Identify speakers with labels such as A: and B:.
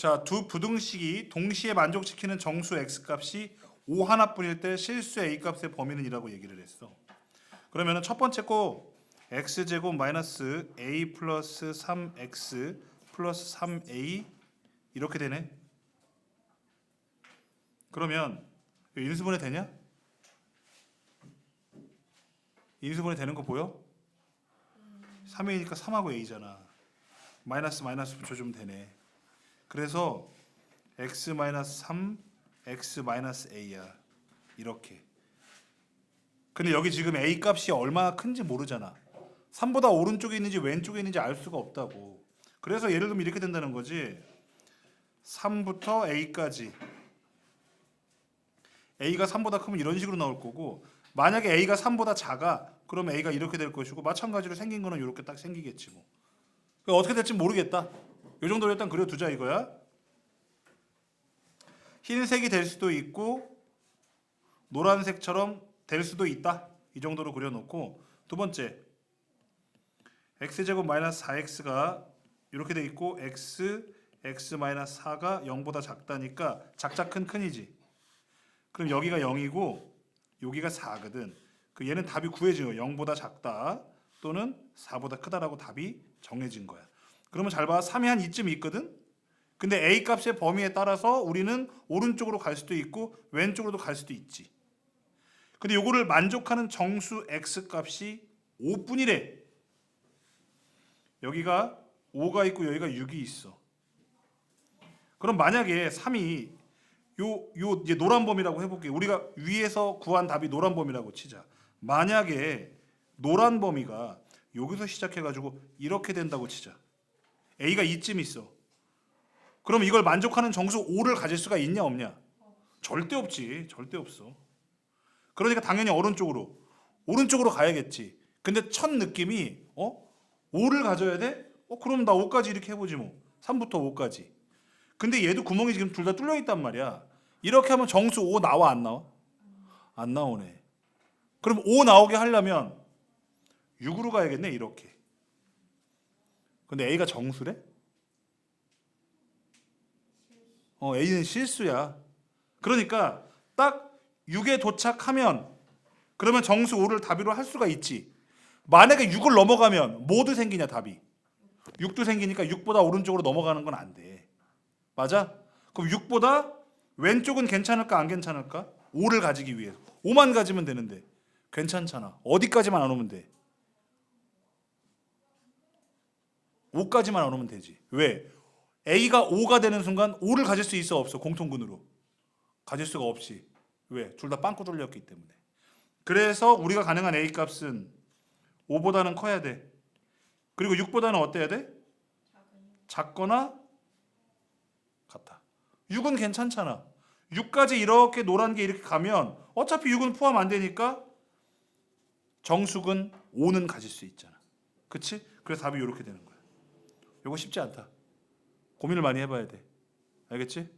A: 자, 두 부등식이 동시에 만족시키는 정수 x 값이 5 하나뿐일 때 실수 a 값의 범위는 이라고 얘기를 했어. 그러면은 첫 번째 거 x 제곱 마이너스 a 플러스 3x 플러스 3a 이렇게 되네. 그러면 인수분해 되냐? 인수분해 되는 거 보여? 3a니까 3하고 a잖아. 마이너스 마이너스 붙여주면 되네. 그래서 x 마이너스 3, x 마이너스 a야. 이렇게. 근데 여기 지금 a 값이 얼마나 큰지 모르잖아. 3보다 오른쪽에 있는지 왼쪽에 있는지 알 수가 없다고. 그래서 예를 들면 이렇게 된다는 거지. 3부터 a까지. a가 3보다 크면 이런 식으로 나올 거고 만약에 a가 3보다 작아 그러면 a가 이렇게 될 것이고 마찬가지로 생긴 거는 이렇게 딱 생기겠지 뭐. 그러니까 어떻게 될지 모르겠다. 이 정도로 일단 그려두자 이거야. 흰색이 될 수도 있고 노란색처럼 될 수도 있다. 이 정도로 그려놓고 두 번째 x 제곱 마이너스 4x가 이렇게 돼 있고 x x 마이너스 4가 0보다 작다니까 작자 큰 큰이지. 그럼 여기가 0이고 여기가 4거든. 그 얘는 답이 거야. 0보다 작다 또는 4보다 크다라고 답이 정해진 거야. 그러면 잘 봐. 3이 한 이쯤 있거든. 근데 a 값의 범위에 따라서 우리는 오른쪽으로 갈 수도 있고 왼쪽으로도 갈 수도 있지. 근데 요거를 만족하는 정수 x 값이 5뿐이래. 여기가 5가 있고 여기가 6이 있어. 그럼 만약에 3이 요 요 노란 범위라고 해볼게. 우리가 위에서 구한 답이 노란 범위라고 치자. 만약에 노란 범위가 여기서 시작해가지고 이렇게 된다고 치자. A가 이쯤 있어. 그럼 이걸 만족하는 정수 5를 가질 수가 있냐 없냐? 절대 없지. 절대 없어. 그러니까 당연히 오른쪽으로 오른쪽으로 가야겠지. 근데 첫 느낌이 어 5를 가져야 돼? 어 그럼 나 5까지 이렇게 해보지 뭐. 3부터 5까지. 근데 얘도 구멍이 지금 둘 다 뚫려 있단 말이야. 이렇게 하면 정수 5 나와 안 나와? 안 나오네. 그럼 5 나오게 하려면 6으로 가야겠네 이렇게. 근데 A가 정수래? 어 A는 실수야. 그러니까 딱 6에 도착하면 그러면 정수 5를 답으로 할 수가 있지. 만약에 6을 넘어가면 뭐도 생기냐 답이. 6도 생기니까 6보다 오른쪽으로 넘어가는 건 안 돼. 맞아? 그럼 6보다 왼쪽은 괜찮을까 안 괜찮을까? 5를 가지기 위해서 5만 가지면 되는데 괜찮잖아. 어디까지만 안 오면 돼? 5까지만 안 오면 되지. 왜? A가 5가 되는 순간 5를 가질 수 있어 없어 공통근으로 가질 수가 없지. 왜? 둘 다 빵꾸 뚫렸기 때문에. 그래서 우리가 가능한 A 값은 5보다는 커야 돼. 그리고 6보다는 어때야 돼? 작거나 같다. 6은 괜찮잖아. 6까지 이렇게 노란 게 이렇게 가면 어차피 6은 포함 안 되니까 정수근 5는 가질 수 있잖아. 그치? 그래서 답이 이렇게 되는 거야. 이거 쉽지 않다. 고민을 많이 해봐야 돼. 알겠지?